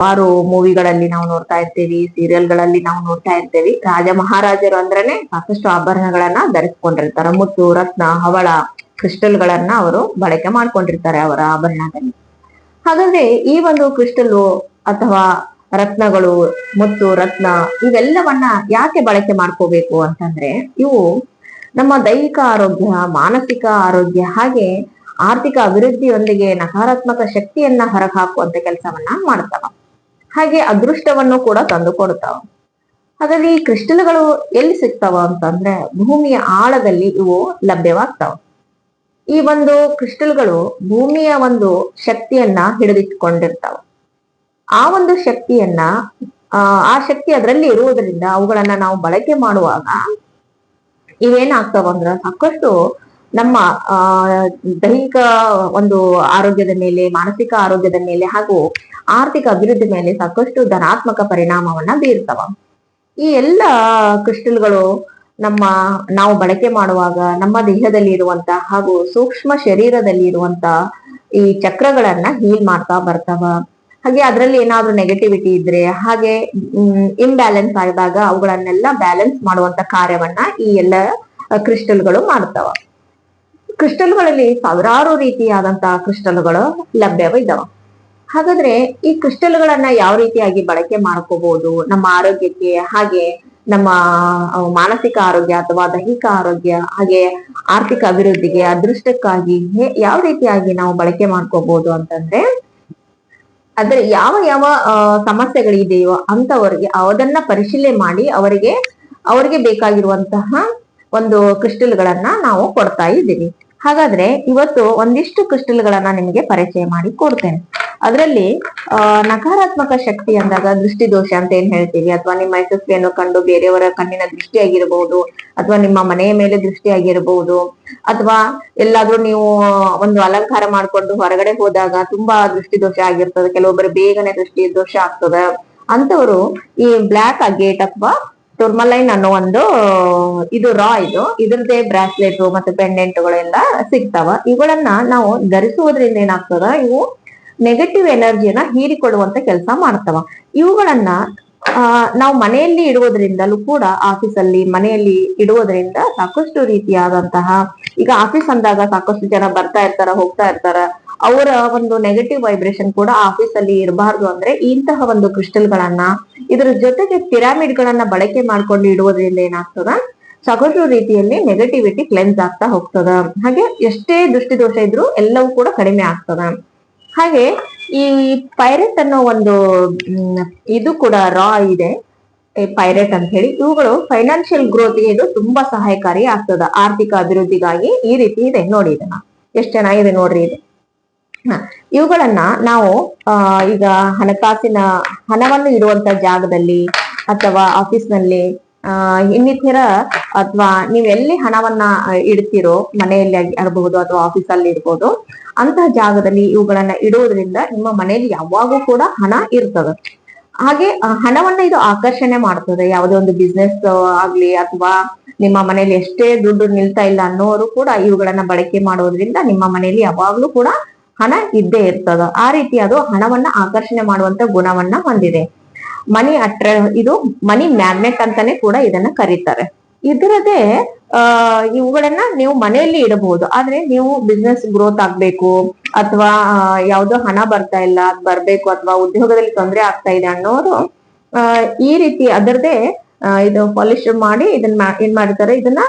ಹಲವಾರು ಮೂವಿಗಳಲ್ಲಿ ನಾವು ನೋಡ್ತಾ ಇರ್ತೀವಿ ಸೀರಿಯಲ್ಗಳಲ್ಲಿ ನಾವು ನೋಡ್ತಾ ಇರ್ತೀವಿ. ರಾಜ ಮಹಾರಾಜರು ಅಂದ್ರೇನೆ ಸಾಕಷ್ಟು ಆಭರಣಗಳನ್ನ ಧರಿಸ್ಕೊಂಡಿರ್ತಾರ. ಮುತ್ತು, ರತ್ನ, ಹವಳ ಕ್ರಿಸ್ಟಲ್ ಗಳನ್ನ ಅವರು ಬಳಕೆ ಮಾಡ್ಕೊಂಡಿರ್ತಾರೆ ಅವರ ಆಭರಣದಲ್ಲಿ. ಹಾಗಾದ್ರೆ ಈ ಒಂದು ಕ್ರಿಸ್ಟಲ್ ಅಥವಾ ರತ್ನಗಳು, ಮುತ್ತು, ರತ್ನ ಇವೆಲ್ಲವನ್ನ ಯಾಕೆ ಬಳಕೆ ಮಾಡ್ಕೋಬೇಕು ಅಂತಂದ್ರೆ ಇವು ನಮ್ಮ ದೈಹಿಕ ಆರೋಗ್ಯ, ಮಾನಸಿಕ ಆರೋಗ್ಯ ಹಾಗೆ ಆರ್ಥಿಕ ಅಭಿವೃದ್ಧಿಯೊಂದಿಗೆ ನಕಾರಾತ್ಮಕ ಶಕ್ತಿಯನ್ನ ಹೊರಹಾಕುವಂತ ಕೆಲಸವನ್ನ ಮಾಡ್ತಾವ. ಹಾಗೆ ಅದೃಷ್ಟವನ್ನು ಕೂಡ ತಂದು ಕೊಡ್ತಾವ ಹಾಗಾಗಿ ಈ ಕ್ರಿಸ್ಟಲ್ಗಳು ಎಲ್ಲಿ ಸಿಗ್ತಾವ ಅಂತಂದ್ರೆ ಭೂಮಿಯ ಆಳದಲ್ಲಿ ಇವು ಲಭ್ಯವಾಗ್ತಾವ. ಈ ಒಂದು ಕ್ರಿಸ್ಟಲ್ಗಳು ಭೂಮಿಯ ಒಂದು ಶಕ್ತಿಯನ್ನ ಹಿಡಿದಿಟ್ಕೊಂಡಿರ್ತಾವ ಆ ಒಂದು ಶಕ್ತಿಯನ್ನ ಆ ಶಕ್ತಿ ಅದರಲ್ಲಿ ಇರುವುದರಿಂದ ಅವುಗಳನ್ನ ನಾವು ಬಳಕೆ ಮಾಡುವಾಗ ಇವೇನಾಗ್ತಾವ ಅಂದ್ರ ಸಾಕಷ್ಟು ನಮ್ಮ ದೈಹಿಕ ಒಂದು ಆರೋಗ್ಯದ ಮೇಲೆ, ಮಾನಸಿಕ ಆರೋಗ್ಯದ ಮೇಲೆ ಹಾಗೂ ಆರ್ಥಿಕ ಅಭಿವೃದ್ಧಿ ಮೇಲೆ ಸಾಕಷ್ಟು ಧನಾತ್ಮಕ ಪರಿಣಾಮವನ್ನ ಬೀರ್ತವ. ಈ ಎಲ್ಲ ಕ್ರಿಸ್ಟಲ್ಗಳು ನಮ್ಮ, ನಾವು ಬಳಕೆ ಮಾಡುವಾಗ, ನಮ್ಮ ದೇಹದಲ್ಲಿ ಇರುವಂತ ಹಾಗೂ ಸೂಕ್ಷ್ಮ ಶರೀರದಲ್ಲಿ ಇರುವಂತ ಈ ಚಕ್ರಗಳನ್ನ ಹೀಲ್ ಮಾಡ್ತಾ ಬರ್ತಾವ. ಹಾಗೆ ಅದರಲ್ಲಿ ಏನಾದ್ರೂ ನೆಗೆಟಿವಿಟಿ ಇದ್ರೆ, ಹಾಗೆ ಇಂಬ್ಯಾಲೆನ್ಸ್ ಆದಾಗ ಅವುಗಳನ್ನೆಲ್ಲ ಬ್ಯಾಲೆನ್ಸ್ ಮಾಡುವಂತ ಕಾರ್ಯವನ್ನ ಈ ಎಲ್ಲ ಕ್ರಿಸ್ಟಲ್ಗಳು ಮಾಡ್ತಾವ. ಕ್ರಿಸ್ಟಲ್ಗಳಲ್ಲಿ ಸಾವಿರಾರು ರೀತಿಯಾದಂತಹ ಕ್ರಿಸ್ಟಲ್ಗಳು ಲಭ್ಯವಿದ್ದಾವೆ. ಹಾಗಾದ್ರೆ ಈ ಕ್ರಿಸ್ಟಲ್ಗಳನ್ನ ಯಾವ ರೀತಿಯಾಗಿ ಬಳಕೆ ಮಾಡ್ಕೋಬಹುದು? ನಮ್ಮ ಆರೋಗ್ಯಕ್ಕೆ ಹಾಗೆ ನಮ್ಮ ಮಾನಸಿಕ ಆರೋಗ್ಯ ಅಥವಾ ದೈಹಿಕ ಆರೋಗ್ಯ ಹಾಗೆ ಆರ್ಥಿಕ ಅಭಿವೃದ್ಧಿಗೆ ಅದೃಷ್ಟಕ್ಕಾಗಿ ಯಾವ ರೀತಿಯಾಗಿ ನಾವು ಬಳಕೆ ಮಾಡ್ಕೋಬಹುದು ಅಂತಂದ್ರೆ ಅದ್ರ ಯಾವ ಯಾವ ಸಮಸ್ಯೆಗಳಿದೆಯೋ ಅಂತವರಿಗೆ ಅದನ್ನ ಪರಿಶೀಲನೆ ಮಾಡಿ ಅವರಿಗೆ ಅವರಿಗೆ ಬೇಕಾಗಿರುವಂತಹ ಒಂದು ಕ್ರಿಸ್ಟಲ್ಗಳನ್ನ ನಾವು ಕೊಡ್ತಾ ಇದ್ದೀವಿ. ಹಾಗಾದ್ರೆ ಇವತ್ತು ಒಂದಿಷ್ಟು ಕ್ರಿಸ್ಟಲ್ಗಳನ್ನ ನಿಮಗೆ ಪರಿಚಯ ಮಾಡಿ ಕೊಡ್ತೇನೆ. ಅದರಲ್ಲಿ ನಕಾರಾತ್ಮಕ ಶಕ್ತಿ ಅಂದಾಗ ದೃಷ್ಟಿ ದೋಷ ಅಂತ ಏನ್ ಹೇಳ್ತೀವಿ ಅಥವಾ ನಿಮ್ಮ ಯಶಸ್ವಿಯನ್ನು ಕಂಡು ಬೇರೆಯವರ ಕಣ್ಣಿನ ದೃಷ್ಟಿ ಆಗಿರಬಹುದು ಅಥವಾ ನಿಮ್ಮ ಮನೆಯ ಮೇಲೆ ದೃಷ್ಟಿ ಆಗಿರಬಹುದು ಅಥವಾ ಎಲ್ಲಾದ್ರೂ ನೀವು ಒಂದು ಅಲಂಕಾರ ಮಾಡ್ಕೊಂಡು ಹೊರಗಡೆ ಹೋದಾಗ ತುಂಬಾ ದೃಷ್ಟಿ ದೋಷ ಆಗಿರ್ತದೆ. ಕೆಲವೊಬ್ಬರು ಬೇಗನೆ ದೃಷ್ಟಿ ದೋಷ ಆಗ್ತದ. ಅಂತವರು ಈ ಬ್ಲಾಕ್ ಗೇಟ್ ಅಥವಾ ಟುರ್ಮಲೈನ್ ಅನ್ನೋ ಒಂದು, ಇದು ರಾ ಇದು. ಇದ್ರದ್ದೇ ಬ್ರಾಸ್ಲೆಟ್ ಮತ್ತೆ ಪೆಂಡೆಂಟ್ಗಳೆಲ್ಲ ಸಿಗ್ತಾವ. ಇವುಗಳನ್ನ ನಾವು ಧರಿಸುವುದರಿಂದ ಏನಾಗ್ತದ? ಇವು ನೆಗೆಟಿವ್ ಎನರ್ಜಿಯನ್ನ ಹೀರಿಕೊಳ್ಳುವಂತ ಕೆಲಸ ಮಾಡ್ತಾವ. ಇವುಗಳನ್ನ ನಾವು ಮನೆಯಲ್ಲಿ ಇಡುವುದರಿಂದಲೂ ಕೂಡ ಆಫೀಸ್ ಅಲ್ಲಿ ಮನೆಯಲ್ಲಿ ಇಡುವುದರಿಂದ ಸಾಕಷ್ಟು ರೀತಿಯಾದಂತಹ, ಈಗ ಆಫೀಸ್ ಅಂದಾಗ ಸಾಕಷ್ಟು ಜನ ಬರ್ತಾ ಇರ್ತಾರ, ಹೋಗ್ತಾ ಇರ್ತಾರ. ಅವರ ಒಂದು ನೆಗೆಟಿವ್ ವೈಬ್ರೇಷನ್ ಕೂಡ ಆಫೀಸ್ ಅಲ್ಲಿ ಇರಬಾರ್ದು ಅಂದ್ರೆ ಇಂತಹ ಒಂದು ಕ್ರಿಸ್ಟಲ್ ಗಳನ್ನ ಇದರ ಜೊತೆಗೆ ಪಿರಾಮಿಡ್ ಗಳನ್ನ ಬಳಕೆ ಮಾಡ್ಕೊಂಡು ಇಡುವುದರಿಂದ ಏನಾಗ್ತದ? ಸಾಕಷ್ಟು ರೀತಿಯಲ್ಲಿ ನೆಗೆಟಿವಿಟಿ ಕ್ಲೆನ್ಸ್ ಆಗ್ತಾ ಹೋಗ್ತದ. ಹಾಗೆ ಎಷ್ಟೇ ದೃಷ್ಟಿದೋಷ ಇದ್ರು ಎಲ್ಲವೂ ಕೂಡ ಕಡಿಮೆ ಆಗ್ತದ. ಹಾಗೆ ಈ ಪೈರೆಟ್ ಅನ್ನೋ ಒಂದು ಇದು ಕೂಡ ರಾ ಇದೆ. ಪೈರೆಟ್ ಅಂತ ಹೇಳಿ ಇವುಗಳು ಫೈನಾನ್ಷಿಯಲ್ ಗ್ರೋತ್ಗೆ ಇದು ತುಂಬಾ ಸಹಾಯಕಾರಿ ಆಗ್ತದ. ಆರ್ಥಿಕ ಅಭಿವೃದ್ಧಿಗಾಗಿ ಈ ರೀತಿ ಇದೆ. ನೋಡಿ ಇದನ್ನ. ಎಷ್ಟು ಚೆನ್ನಾಗಿದೆ ನೋಡ್ರಿ ಇದು. ಇವುಗಳನ್ನ ನಾವು ಈಗ ಹಣಕಾಸಿನ, ಹಣವನ್ನು ಇಡುವಂತ ಜಾಗದಲ್ಲಿ ಅಥವಾ ಆಫೀಸ್ನಲ್ಲಿ ಇನ್ನಿತರ ಅಥವಾ ನೀವ್ ಎಲ್ಲಿ ಹಣವನ್ನ ಇಡ್ತಿರೋ ಮನೆಯಲ್ಲಿ ಇರಬಹುದು ಅಥವಾ ಆಫೀಸ್ ಅಲ್ಲಿ ಇರ್ಬೋದು ಅಂತಹ ಜಾಗದಲ್ಲಿ ಇವುಗಳನ್ನ ಇಡುವುದರಿಂದ ನಿಮ್ಮ ಮನೆಯಲ್ಲಿ ಯಾವಾಗೂ ಕೂಡ ಹಣ ಇರ್ತದ. ಹಾಗೆ ಹಣವನ್ನ ಇದು ಆಕರ್ಷಣೆ ಮಾಡ್ತದೆ. ಯಾವುದೇ ಒಂದು ಬಿಸ್ನೆಸ್ ಆಗ್ಲಿ ಅಥವಾ ನಿಮ್ಮ ಮನೆಯಲ್ಲಿ ಎಷ್ಟೇ ದುಡ್ಡು ನಿಲ್ತಾ ಇಲ್ಲ ಅನ್ನೋರು ಕೂಡ ಇವುಗಳನ್ನ ಬಳಕೆ ಮಾಡೋದ್ರಿಂದ ನಿಮ್ಮ ಮನೆಯಲ್ಲಿ ಯಾವಾಗ್ಲೂ ಕೂಡ ಹಣ ಇದ್ದೇ ಇರ್ತದ. ಆ ರೀತಿ ಅದು ಹಣವನ್ನ ಆಕರ್ಷಣೆ ಮಾಡುವಂತ ಗುಣವನ್ನ ಹೊಂದಿದೆ. ಮನಿ ಅಟ್ರ, ಇದು ಮನಿ ಮ್ಯಾಗ್ನೆಟ್ ಅಂತಾನೆ ಕೂಡ ಇದನ್ನ ಕರೀತಾರೆ. ಇದರದೇ ಆ, ಇವುಗಳನ್ನ ನೀವು ಮನೆಯಲ್ಲಿ ಇಡಬಹುದು. ಆದ್ರೆ ನೀವು ಬಿಸ್ನೆಸ್ ಗ್ರೋತ್ ಆಗ್ಬೇಕು, ಅಥವಾ ಯಾವ್ದೋ ಹಣ ಬರ್ತಾ ಇಲ್ಲ ಬರ್ಬೇಕು, ಅಥವಾ ಉದ್ಯೋಗದಲ್ಲಿ ತೊಂದರೆ ಆಗ್ತಾ ಇದೆ ಅನ್ನೋರು ಈ ರೀತಿ ಅದರದೇ ಇದು ಪಾಲಿಶ್ ಮಾಡಿ ಇದನ್ನ ಏನ್ ಮಾಡ್ತಾರೆ ಇದನ್ನ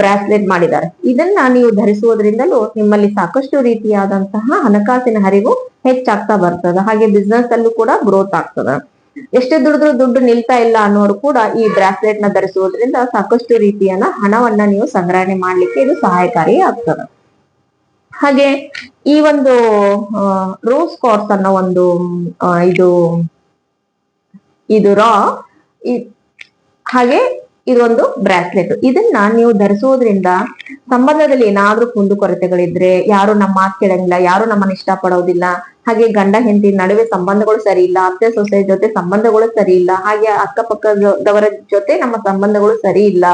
ಬ್ರಾಸ್ಲೆಟ್ ಮಾಡಿದ್ದಾರೆ. ಇದನ್ನ ನೀವು ಧರಿಸುವುದರಿಂದಲೂ ನಿಮ್ಮಲ್ಲಿ ಸಾಕಷ್ಟು ರೀತಿಯಾದಂತಹ ಹಣಕಾಸಿನ ಹರಿವು ಹೆಚ್ಚಾಗ್ತಾ ಬರ್ತದ. ಹಾಗೆ ಬಿಸ್ನೆಸ್ ಅಲ್ಲೂ ಕೂಡ ಗ್ರೋತ್ ಆಗ್ತದ. ಎಷ್ಟೇ ದುಡಿದ್ರು ದುಡ್ಡು ನಿಲ್ತಾ ಇಲ್ಲ ಅನ್ನೋರು ಕೂಡ ಈ ಬ್ರಾಸ್ಲೆಟ್ನ ಧರಿಸುವುದರಿಂದ ಸಾಕಷ್ಟು ರೀತಿಯನ್ನ ಹಣವನ್ನ ನೀವು ಸಂಗ್ರಹಣೆ ಮಾಡ್ಲಿಕ್ಕೆ ಇದು ಸಹಾಯಕಾರಿ ಆಗ್ತದೆ. ಹಾಗೆ ಈ ಒಂದು ರೋಸ್ ಕಾರ್ಸ್ ಅನ್ನೋ ಒಂದು ಇದು ಇದು ರಾ ಹಾಗೆ ಇದೊಂದು ಬ್ರಾಸ್ಲೆಟ್. ಇದನ್ನ ನೀವು ಧರಿಸೋದ್ರಿಂದ ಸಂಬಂಧದಲ್ಲಿ ಏನಾದ್ರೂ ಕುಂದುಕೊರತೆಗಳಿದ್ರೆ ಯಾರು ನಮ್ಮ ಮಾತು ಕೇಳಂಗಿಲ್ಲ, ಯಾರು ನಮ್ಮನ್ನ ಇಷ್ಟ ಪಡೋದಿಲ್ಲ ಹಾಗೆ ಗಂಡ ಹೆಂಡತಿ ನಡುವೆ ಸಂಬಂಧಗಳು ಸರಿ ಇಲ್ಲ, ಅತ್ತೆ ಸೊಸೆ ಜೊತೆ ಸಂಬಂಧಗಳು ಸರಿ ಇಲ್ಲ, ಹಾಗೆ ಅಕ್ಕಪಕ್ಕದವರ ಜೊತೆ ನಮ್ಮ ಸಂಬಂಧಗಳು ಸರಿ ಇಲ್ಲ,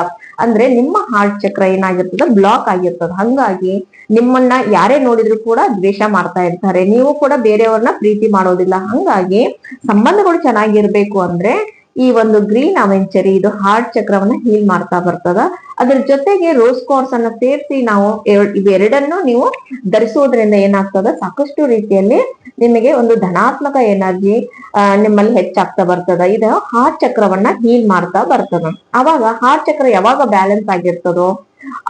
ಅಂದ್ರೆ ನಿಮ್ಮ ಹಾರ್ಟ್ ಚಕ್ರ ಏನಾಗಿರ್ತದ ಬ್ಲಾಕ್ ಆಗಿರ್ತದ. ಹಂಗಾಗಿ ನಿಮ್ಮನ್ನ ಯಾರೇ ನೋಡಿದ್ರು ಕೂಡ ದ್ವೇಷ ಮಾಡ್ತಾ ಇರ್ತಾರೆ. ನೀವು ಕೂಡ ಬೇರೆಯವ್ರನ್ನ ಪ್ರೀತಿ ಮಾಡೋದಿಲ್ಲ. ಹಂಗಾಗಿ ಸಂಬಂಧಗಳು ಚೆನ್ನಾಗಿರ್ಬೇಕು ಅಂದ್ರೆ ಈ ಒಂದು ಗ್ರೀನ್ ಅವೆಂಚರಿ ಇದು ಹಾರ್ಟ್ ಚಕ್ರವನ್ನ ಹೀಲ್ ಮಾಡ್ತಾ ಬರ್ತದ. ಅದ್ರ ಜೊತೆಗೆ ರೋಸ್ ಕೋರ್ಸ್ ಅನ್ನ ಸೇರಿಸಿ ನಾವು ಇವೆರಡನ್ನು ನೀವು ಧರಿಸೋದ್ರಿಂದ ಏನಾಗ್ತದ? ಸಾಕಷ್ಟು ರೀತಿಯಲ್ಲಿ ನಿಮಗೆ ಒಂದು ಧನಾತ್ಮಕ ಎನರ್ಜಿ ನಿಮ್ಮಲ್ಲಿ ಹೆಚ್ಚಾಗ್ತಾ ಬರ್ತದ. ಇದು ಹಾರ್ಟ್ ಚಕ್ರವನ್ನ ಹೀಲ್ ಮಾಡ್ತಾ ಬರ್ತದ. ಅವಾಗ ಹಾರ್ಟ್ ಚಕ್ರ ಯಾವಾಗ ಬ್ಯಾಲೆನ್ಸ್ ಆಗಿರ್ತದೋ,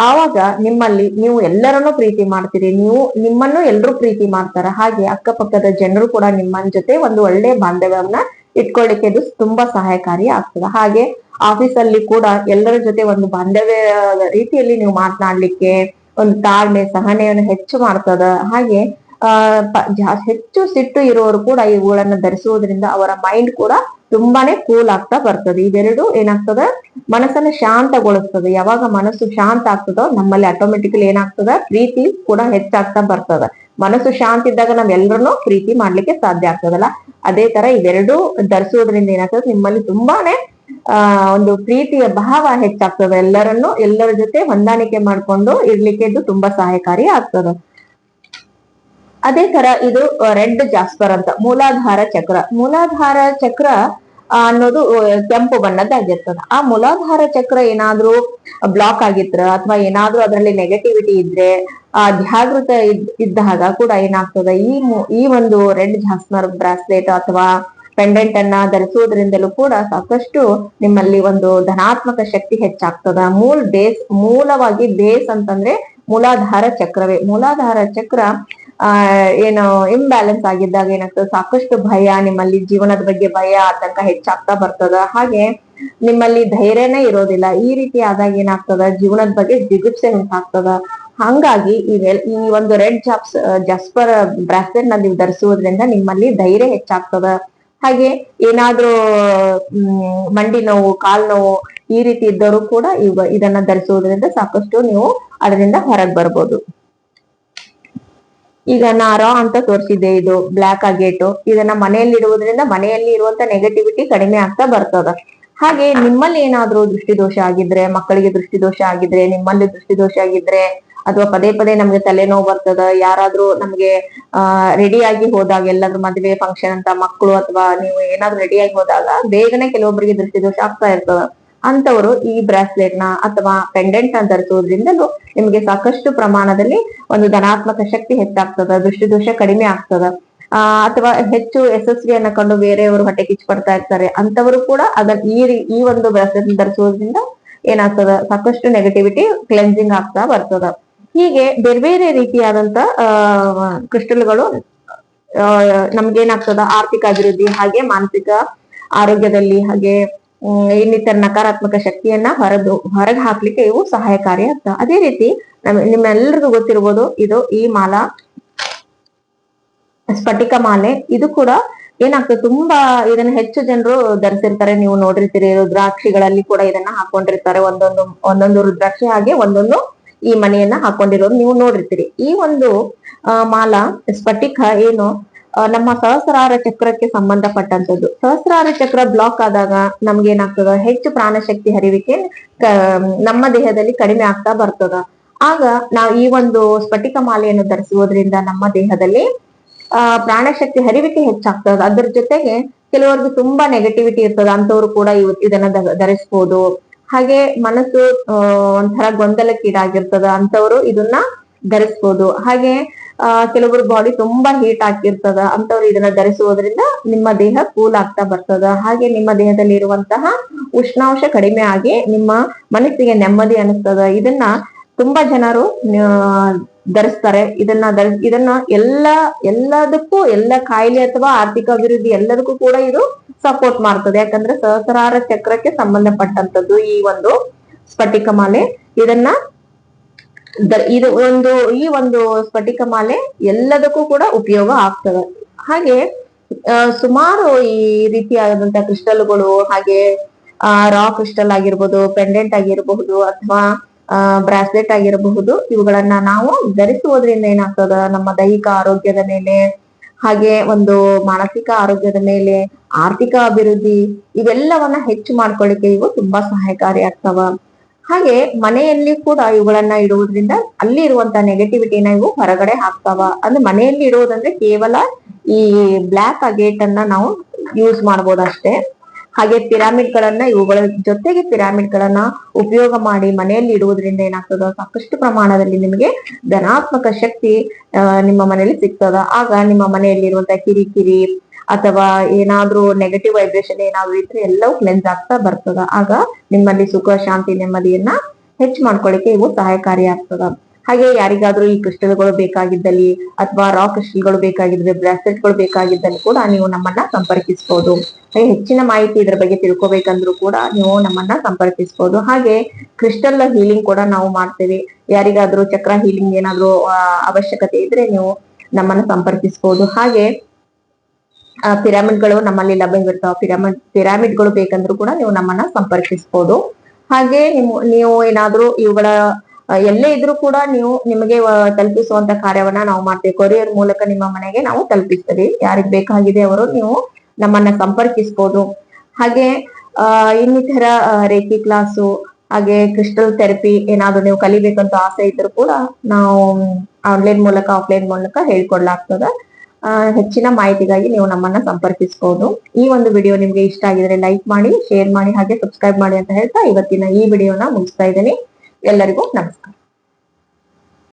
ಆವಾಗ ನಿಮ್ಮಲ್ಲಿ ನೀವು ಎಲ್ಲರನ್ನು ಪ್ರೀತಿ ಮಾಡ್ತೀರಿ. ನೀವು, ನಿಮ್ಮನ್ನು ಎಲ್ಲರೂ ಪ್ರೀತಿ ಮಾಡ್ತಾರ. ಹಾಗೆ ಅಕ್ಕಪಕ್ಕದ ಜನರು ಕೂಡ ನಿಮ್ಮ ಜೊತೆ ಒಂದು ಒಳ್ಳೆ ಬಾಂಧವ್ಯವನ್ನ ಇಟ್ಕೊಳ್ಳಿಕ್ಕೆ ಇದು ತುಂಬಾ ಸಹಾಯಕಾರಿ ಆಗ್ತದೆ. ಹಾಗೆ ಆಫೀಸ್ ಅಲ್ಲಿ ಕೂಡ ಎಲ್ಲರ ಜೊತೆ ಒಂದು ಬಾಂಧವ್ಯ ರೀತಿಯಲ್ಲಿ ನೀವು ಮಾತನಾಡ್ಲಿಕ್ಕೆ ಒಂದು ತಾಳ್ಮೆ, ಸಹನೆಯನ್ನು ಹೆಚ್ಚು ಮಾಡ್ತದ. ಹಾಗೆ ಹೆಚ್ಚು ಸಿಟ್ಟು ಇರುವವರು ಕೂಡ ಇವುಗಳನ್ನು ಧರಿಸುವುದರಿಂದ ಅವರ ಮೈಂಡ್ ಕೂಡ ತುಂಬಾನೇ ಕೂಲ್ ಆಗ್ತಾ ಬರ್ತದೆ. ಇದೆರಡು ಏನಾಗ್ತದ? ಮನಸ್ಸನ್ನ ಶಾಂತಗೊಳಿಸ್ತದೆ. ಯಾವಾಗ ಮನಸ್ಸು ಶಾಂತ ಆಗ್ತದೋ, ನಮ್ಮಲ್ಲಿ ಆಟೋಮೆಟಿಕಲಿ ಏನಾಗ್ತದ? ಪ್ರೀತಿ ಕೂಡ ಹೆಚ್ಚಾಗ್ತಾ ಬರ್ತದ. ಮನಸ್ಸು ಶಾಂತಿ ಇದ್ದಾಗ ನಾವ್ ಎಲ್ಲರನ್ನೂ ಪ್ರೀತಿ ಮಾಡ್ಲಿಕ್ಕೆ ಸಾಧ್ಯ ಆಗ್ತದಲ್ಲ? ಅದೇ ತರ ಇವೆರಡು ಧರಿಸೋದ್ರಿಂದ ಏನಾಗ್ತದೆ? ನಿಮ್ಮಲ್ಲಿ ತುಂಬಾನೇ, ಆ, ಒಂದು ಪ್ರೀತಿಯ ಭಾವ ಹೆಚ್ಚಾಗ್ತದೆ. ಎಲ್ಲರನ್ನು ಎಲ್ಲರ ಜೊತೆ ಹೊಂದಾಣಿಕೆ ಮಾಡ್ಕೊಂಡು ಇರ್ಲಿಕ್ಕೆ ಇದು ತುಂಬಾ ಸಹಾಯಕಾರಿ ಆಗ್ತದೆ. ಅದೇ ತರ ಇದು ರೆಡ್ ಜಾಸ್ಪರ್ ಅಂತ, ಮೂಲಾಧಾರ ಚಕ್ರ. ಮೂಲಾಧಾರ ಚಕ್ರ ಅನ್ನೋದು ಕೆಂಪು ಕೆಂಪು ಬಣ್ಣದ್ದಾಗಿರ್ತದ. ಆ ಮೂಲಾಧಾರ ಚಕ್ರ ಏನಾದ್ರೂ ಬ್ಲಾಕ್ ಆಗಿದ್ರ ಅಥವಾ ಏನಾದ್ರೂ ಅದರಲ್ಲಿ ನೆಗೆಟಿವಿಟಿ ಇದ್ರೆ ಆ ಜಾಗೃತ ಇದ್- ಇದ್ದಾಗ ಕೂಡ ಏನಾಗ್ತದ, ಈ ಈ ಒಂದು ರೆಡ್ ಜಾಸ್ಮರ್ ಬ್ರಾಸ್ಲೆಟ್ ಅಥವಾ ಪೆಂಡೆಂಟ್ ಅನ್ನ ಧರಿಸುವುದರಿಂದಲೂ ಕೂಡ ಸಾಕಷ್ಟು ನಿಮ್ಮಲ್ಲಿ ಒಂದು ಧನಾತ್ಮಕ ಶಕ್ತಿ ಹೆಚ್ಚಾಗ್ತದ. ಮೂಲ್ ಬೇಸ್, ಮೂಲವಾಗಿ ಬೇಸ್ ಅಂತಂದ್ರೆ ಮೂಲಾಧಾರ ಚಕ್ರವೇ. ಮೂಲಾಧಾರ ಚಕ್ರ, ಆ, ಏನು ಇಂಬ್ಯಾಲೆನ್ಸ್ ಆಗಿದ್ದಾಗ ಏನಾಗ್ತದೆ, ಸಾಕಷ್ಟು ಭಯ, ನಿಮ್ಮಲ್ಲಿ ಜೀವನದ ಬಗ್ಗೆ ಭಯ, ಆತಂಕ ಹೆಚ್ಚಾಗ್ತಾ ಬರ್ತದ. ಹಾಗೆ ನಿಮ್ಮಲ್ಲಿ ಧೈರ್ಯನೇ ಇರೋದಿಲ್ಲ. ಈ ರೀತಿ ಆದಾಗ ಏನಾಗ್ತದ, ಜೀವನದ ಬಗ್ಗೆ ಜಿಗುಪ್ಸೆ ಉಂಟಾಗ್ತದ. ಹಂಗಾಗಿ ಈ ಒಂದು ರೆಡ್ ಜಾಪ್ಸ್ ಜಸ್ಪರ್ ಬ್ರಾಸ್ಲೆಟ್ನ ನೀವು ಧರಿಸುವುದರಿಂದ ನಿಮ್ಮಲ್ಲಿ ಧೈರ್ಯ ಹೆಚ್ಚಾಗ್ತದ. ಹಾಗೆ ಏನಾದ್ರೂ ಮಂಡಿ ನೋವು, ಕಾಲ್ ನೋವು ಈ ರೀತಿ ಇದ್ದವರು ಕೂಡ ಇವ ಇದನ್ನ ಧರಿಸುವುದರಿಂದ ಸಾಕಷ್ಟು ನೀವು ಅದರಿಂದ ಹೊರಗೆ ಬರ್ಬೋದು. ಈಗ ನಾರ ಅಂತ ತೋರಿಸಿದೆ ಇದು, ಬ್ಲಾಕ್ ಆಗೇಟು ಇದನ್ನ ಮನೆಯಲ್ಲಿ ಇಡುವುದರಿಂದ ಮನೆಯಲ್ಲಿ ಇರುವಂತ ನೆಗೆಟಿವಿಟಿ ಕಡಿಮೆ ಆಗ್ತಾ ಬರ್ತದ. ಹಾಗೆ ನಿಮ್ಮಲ್ಲಿ ಏನಾದ್ರೂ ದೃಷ್ಟಿದೋಷ ಆಗಿದ್ರೆ, ಮಕ್ಕಳಿಗೆ ದೃಷ್ಟಿದೋಷ ಆಗಿದ್ರೆ, ನಿಮ್ಮಲ್ಲಿ ದೃಷ್ಟಿದೋಷ ಆಗಿದ್ರೆ ಅಥವಾ ಪದೇ ಪದೇ ನಮ್ಗೆ ತಲೆನೋವು ಬರ್ತದ, ಯಾರಾದ್ರೂ ನಮ್ಗೆ ರೆಡಿ ಆಗಿ ಹೋದಾಗ, ಎಲ್ಲಾದ್ರೂ ಮದುವೆ ಫಂಕ್ಷನ್ ಅಂತ ಮಕ್ಕಳು ಅಥವಾ ನೀವು ಏನಾದ್ರೂ ರೆಡಿ ಆಗಿ ಹೋದಾಗ ಬೇಗನೆ ಕೆಲವೊಬ್ಬರಿಗೆ ದೃಷ್ಟಿದೋಷ ಆಗ್ತಾ ಇರ್ತದ. ಅಂತವರು ಈ ಬ್ರಾಸ್ಲೆಟ್ನ ಅಥವಾ ಪೆಂಡೆಂಟ್ನ ಧರಿಸೋದ್ರಿಂದಲೂ ನಿಮ್ಗೆ ಸಾಕಷ್ಟು ಪ್ರಮಾಣದಲ್ಲಿ ಒಂದು ಧನಾತ್ಮಕ ಶಕ್ತಿ ಹೆಚ್ಚಾಗ್ತದ, ದೃಷ್ಟಿದೋಷ ಕಡಿಮೆ ಆಗ್ತದ. ಆ, ಅಥವಾ ಹೆಚ್ಚು ಯಶಸ್ವಿಯನ್ನ ಕಂಡು ಬೇರೆಯವರು ಹೊಟ್ಟೆ ಕಿಚ್ಚು ಪಡ್ತಾ ಇರ್ತಾರೆ. ಅಂತವರು ಕೂಡ ಅದನ್ನ ಈ ಈ ಒಂದು ಬ್ರಾಸ್ಲೆಟ್ ಧರಿಸೋದ್ರಿಂದ ಏನಾಗ್ತದ? ಸಾಕಷ್ಟು ನೆಗೆಟಿವಿಟಿ ಕ್ಲೆನ್ಸಿಂಗ್ ಆಗ್ತಾ ಬರ್ತದ. ಹೀಗೆ ಬೇರೆ ಬೇರೆ ರೀತಿಯಾದಂತ ಕ್ರಿಸ್ಟಲ್ಗಳು ನಮ್ಗೆ ಏನಾಗ್ತದ ಆರ್ಥಿಕ ಅಭಿವೃದ್ಧಿ ಹಾಗೆ ಮಾನಸಿಕ ಆರೋಗ್ಯದಲ್ಲಿ ಹಾಗೆ ಇನ್ನಿತರ ನಕಾರಾತ್ಮಕ ಶಕ್ತಿಯನ್ನ ಹೊರದು, ಹೊರಗೆ ಹಾಕ್ಲಿಕ್ಕೆ ಇವು ಸಹಾಯಕಾರಿ ಆಗ್ತವೆ ಅದೇ ರೀತಿ ನಮ್ ನಿಮ್ಮೆಲ್ಲರಿಗೂ ಗೊತ್ತಿರ್ಬೋದು, ಇದು ಈ ಮಾಲಾ, ಸ್ಫಟಿಕ ಮಾಲೆ. ಇದು ಕೂಡ ಏನಾಗ್ತದೆ, ತುಂಬಾ ಇದನ್ನ ಹೆಚ್ಚು ಜನರು ಧರಿಸಿರ್ತಾರೆ. ನೀವು ನೋಡಿರ್ತೀರಿ, ರುದ್ರಾಕ್ಷಿಗಳಲ್ಲಿ ಕೂಡ ಇದನ್ನ ಹಾಕೊಂಡಿರ್ತಾರೆ. ಒಂದೊಂದು ಒಂದೊಂದು ರುದ್ರಾಕ್ಷಿ ಹಾಗೆ ಒಂದೊಂದು ಈ ಮನೆಯನ್ನ ಹಾಕೊಂಡಿರೋದು ನೀವು ನೋಡಿರ್ತೀರಿ. ಈ ಒಂದು ಮಾಲ, ಸ್ಫಟಿಕ ಏನು ನಮ್ಮ ಸಹಸ್ರಾರ ಚಕ್ರಕ್ಕೆ ಸಂಬಂಧಪಟ್ಟಂತದ್ದು ಸಹಸ್ರಾರ ಚಕ್ರ ಬ್ಲಾಕ್ ಆದಾಗ ನಮ್ಗೆ ಏನಾಗ್ತದ? ಹೆಚ್ಚು ಪ್ರಾಣಶಕ್ತಿ ಹರಿವಿಕೆ ನಮ್ಮ ದೇಹದಲ್ಲಿ ಕಡಿಮೆ ಆಗ್ತಾ ಬರ್ತದ. ಆಗ ನಾವು ಈ ಒಂದು ಸ್ಫಟಿಕ ಮಾಲೆಯನ್ನು ಧರಿಸುವುದರಿಂದ ನಮ್ಮ ದೇಹದಲ್ಲಿ, ಆ, ಪ್ರಾಣಶಕ್ತಿ ಹರಿವಿಕೆ ಹೆಚ್ಚಾಗ್ತದ. ಅದ್ರ ಜೊತೆಗೆ ಕೆಲವರಿಗೆ ತುಂಬಾ ನೆಗೆಟಿವಿಟಿ ಇರ್ತದ. ಅಂತವ್ರು ಕೂಡ ಇದನ್ನ ಧರಿಸ್ಬೋದು. ಹಾಗೆ ಮನಸ್ಸು ಒಂಥರ ಗೊಂದಲಕ್ಕೀಡಾಗಿರ್ತದ ಅಂತವ್ರು ಇದನ್ನ ಧರಿಸ್ಬೋದು. ಹಾಗೆ, ಆ, ಕೆಲವರು ಬಾಡಿ ತುಂಬಾ ಹೀಟ್ ಆಗಿರ್ತದ ಅಂತವ್ರು ಇದನ್ನ ಧರಿಸುವುದರಿಂದ ನಿಮ್ಮ ದೇಹ ಕೂಲ್ ಆಗ್ತಾ ಬರ್ತದ. ಹಾಗೆ ನಿಮ್ಮ ದೇಹದಲ್ಲಿ ಇರುವಂತಹ ಉಷ್ಣಾಂಶ ಕಡಿಮೆ ಆಗಿ ನಿಮ್ಮ ಮನಸ್ಸಿಗೆ ನೆಮ್ಮದಿ ಅನಿಸ್ತದ ಇದನ್ನ ತುಂಬಾ ಜನರು ಧರಿಸ್ತಾರೆ. ಇದನ್ನ ಇದನ್ನ ಎಲ್ಲ, ಎಲ್ಲದಕ್ಕೂ, ಎಲ್ಲ ಕಾಯಿಲೆ ಅಥವಾ ಆರ್ಥಿಕ ಅಭಿವೃದ್ಧಿ ಎಲ್ಲದಕ್ಕೂ ಕೂಡ ಇದು ಸಪೋರ್ಟ್ ಮಾಡ್ತದೆ. ಯಾಕಂದ್ರೆ ಸಹಸ್ರಾರ ಚಕ್ರಕ್ಕೆ ಸಂಬಂಧಪಟ್ಟಂತದ್ದು ಈ ಒಂದು ಸ್ಫಟಿಕ ಮಾಲೆ. ಇದನ್ನ ಇದು ಒಂದು ಈ ಒಂದು ಸ್ಫಟಿಕ ಮಾಲೆ ಎಲ್ಲದಕ್ಕೂ ಕೂಡ ಉಪಯೋಗ ಆಗ್ತದೆ. ಹಾಗೆ ಆ, ಸುಮಾರು ಈ ರೀತಿಯಾದಂತಹ ಕ್ರಿಸ್ಟಲ್ಗಳು ಹಾಗೆ ರಾ ಕ್ರಿಸ್ಟಲ್ ಆಗಿರ್ಬೋದು ಪೆಂಡೆಂಟ್ ಆಗಿರಬಹುದು ಅಥವಾ ಬ್ರಾಸ್ಲೆಟ್ ಆಗಿರಬಹುದು ಇವುಗಳನ್ನ ನಾವು ಧರಿಸುವುದರಿಂದ ಏನಾಗ್ತದ? ನಮ್ಮ ದೈಹಿಕ ಆರೋಗ್ಯದ ಮೇಲೆ ಹಾಗೆ ಒಂದು ಮಾನಸಿಕ ಆರೋಗ್ಯದ ಮೇಲೆ ಆರ್ಥಿಕ ಅಭಿವೃದ್ಧಿ ಇವೆಲ್ಲವನ್ನ ಹೆಚ್ಚು ಮಾಡ್ಕೊಳ್ಳಿಕ್ಕೆ ಇವು ತುಂಬಾ ಸಹಾಯಕಾರಿ ಆಗ್ತಾವ ಹಾಗೆ ಮನೆಯಲ್ಲಿ ಕೂಡ ಇವುಗಳನ್ನ ಇಡುವುದರಿಂದ ಅಲ್ಲಿ ಇರುವಂತ ನೆಗೆಟಿವಿಟಿನ ಇವು ಹೊರಗಡೆ ಹಾಕ್ತಾವ. ಅಂದ್ರೆ ಮನೆಯಲ್ಲಿ ಇಡುವುದಂದ್ರೆ ಕೇವಲ ಈ ಬ್ಲಾಕ್ ಅಗೇಟ್ ಅನ್ನ ನಾವು ಯೂಸ್ ಮಾಡ್ಬೋದು ಅಷ್ಟೇ ಹಾಗೆ ಪಿರಾಮಿಡ್ ಗಳನ್ನ ಇವುಗಳ ಜೊತೆಗೆ ಪಿರಾಮಿಡ್ ಗಳನ್ನ ಉಪಯೋಗ ಮಾಡಿ ಮನೆಯಲ್ಲಿ ಇಡುವುದರಿಂದ ಏನಾಗ್ತದ ಸಾಕಷ್ಟು ಪ್ರಮಾಣದಲ್ಲಿ ನಿಮಗೆ ಧನಾತ್ಮಕ ಶಕ್ತಿ ನಿಮ್ಮ ಮನೆಯಲ್ಲಿ ಸಿಗ್ತದ. ಆಗ ನಿಮ್ಮ ಮನೆಯಲ್ಲಿ ಇರುವಂತಹ ಕಿರಿಕಿರಿ ಅಥವಾ ಏನಾದ್ರೂ ನೆಗೆಟಿವ್ ವೈಬ್ರೇಷನ್ ಏನಾದ್ರೂ ಇದ್ರೆ ಎಲ್ಲವೂ ಕ್ಲೆನ್ಸ್ ಆಗ್ತಾ ಬರ್ತದ. ಆಗ ನಿಮ್ಮಲ್ಲಿ ಸುಖ, ಶಾಂತಿ, ನೆಮ್ಮದಿಯನ್ನ ಹೆಚ್ಚು ಮಾಡ್ಕೊಳ್ಳಿಕ್ಕೆ ಇವು ಸಹಾಯಕಾರಿ ಆಗ್ತದ ಹಾಗೆ ಯಾರಿಗಾದ್ರೂ ಈ ಕ್ರಿಸ್ಟಲ್ಗಳು ಬೇಕಾಗಿದ್ದಲ್ಲಿ ಅಥವಾ ರಾ ಕ್ರಿಸ್ಟಲ್ಗಳು ಬೇಕಾಗಿದ್ರೆ ಬ್ರಾಸ್ಲೆಟ್ಗಳು ಬೇಕಾಗಿದ್ದಲ್ಲಿ ಕೂಡ ನೀವು ನಮ್ಮನ್ನ ಸಂಪರ್ಕಿಸಬಹುದು ಹೆಚ್ಚಿನ ಮಾಹಿತಿ ಇದ್ರ ಬಗ್ಗೆ ತಿಳ್ಕೊಬೇಕಂದ್ರೂ ಕೂಡ ನೀವು ನಮ್ಮನ್ನ ಸಂಪರ್ಕಿಸಬಹುದು ಹಾಗೆ ಕ್ರಿಸ್ಟಲ್ ಹೀಲಿಂಗ್ ಕೂಡ ನಾವು ಮಾಡ್ತೇವೆ. ಯಾರಿಗಾದ್ರೂ ಚಕ್ರ ಹೀಲಿಂಗ್ ಏನಾದ್ರೂ ಅವಶ್ಯಕತೆ ಇದ್ರೆ ನೀವು ನಮ್ಮನ್ನ ಸಂಪರ್ಕಿಸಬಹುದು ಹಾಗೆ ಪಿರಾಮಿಡ್ಗಳು ನಮ್ಮಲ್ಲಿ ಲಭ್ಯವಿರ್ತಾವ. ಪಿರಾಮಿಡ್ ಪಿರಾಮಿಡ್ಗಳು ಬೇಕಂದ್ರೂ ಕೂಡ ನೀವು ನಮ್ಮನ್ನ ಸಂಪರ್ಕಿಸಬಹುದು ಹಾಗೆ ನಿಮ್, ನೀವು ಏನಾದ್ರೂ ಇವುಗಳ ಎಲ್ಲೇ ಇದ್ರೂ ಕೂಡ ನೀವು ನಿಮಗೆ ತಲುಪಿಸುವಂತ ಕಾರ್ಯವನ್ನ ನಾವು ಮಾಡ್ತೇವೆ. ಕೊರಿಯರ್ ಮೂಲಕ ನಿಮ್ಮ ಮನೆಗೆ ನಾವು ತಲುಪಿಸ್ತೇವೆ. ಯಾರಿಗ್ ಬೇಕಾಗಿದೆ ಅವರು ನೀವು ನಮ್ಮನ್ನ ಸಂಪರ್ಕಿಸ್ಬೋದು. ಹಾಗೆ ಇನ್ನಿತರ ರೇಖಿ ಕ್ಲಾಸು, ಹಾಗೆ ಕ್ರಿಸ್ಟಲ್ ಥೆರಪಿ ಏನಾದ್ರು ನೀವು ಕಲಿಬೇಕಂತ ಆಸೆ ಇದ್ರು ಕೂಡ ನಾವು ಆನ್ಲೈನ್ ಮೂಲಕ ಆಫ್ಲೈನ್ ಮೂಲಕ ಹೇಳ್ಕೊಡ್ಲಾಗ್ತದ. ಹೆಚ್ಚಿನ ಮಾಹಿತಿಗಾಗಿ ನೀವು ನಮ್ಮನ್ನ ಸಂಪರ್ಕಿಸ್ಬೋದು. ಈ ಒಂದು ವಿಡಿಯೋ ನಿಮ್ಗೆ ಇಷ್ಟ ಆಗಿದ್ರೆ ಲೈಕ್ ಮಾಡಿ ಶೇರ್ ಮಾಡಿ, ಹಾಗೆ ಸಬ್ಸ್ಕ್ರೈಬ್ ಮಾಡಿ ಅಂತ ಹೇಳ್ತಾ ಇವತ್ತಿನ ಈ ವಿಡಿಯೋನ ಮುಗಿಸ್ತಾ ಇದ್ದೀನಿ. ಎಲ್ಲರಿಗೂ ನಮಸ್ಕಾರ.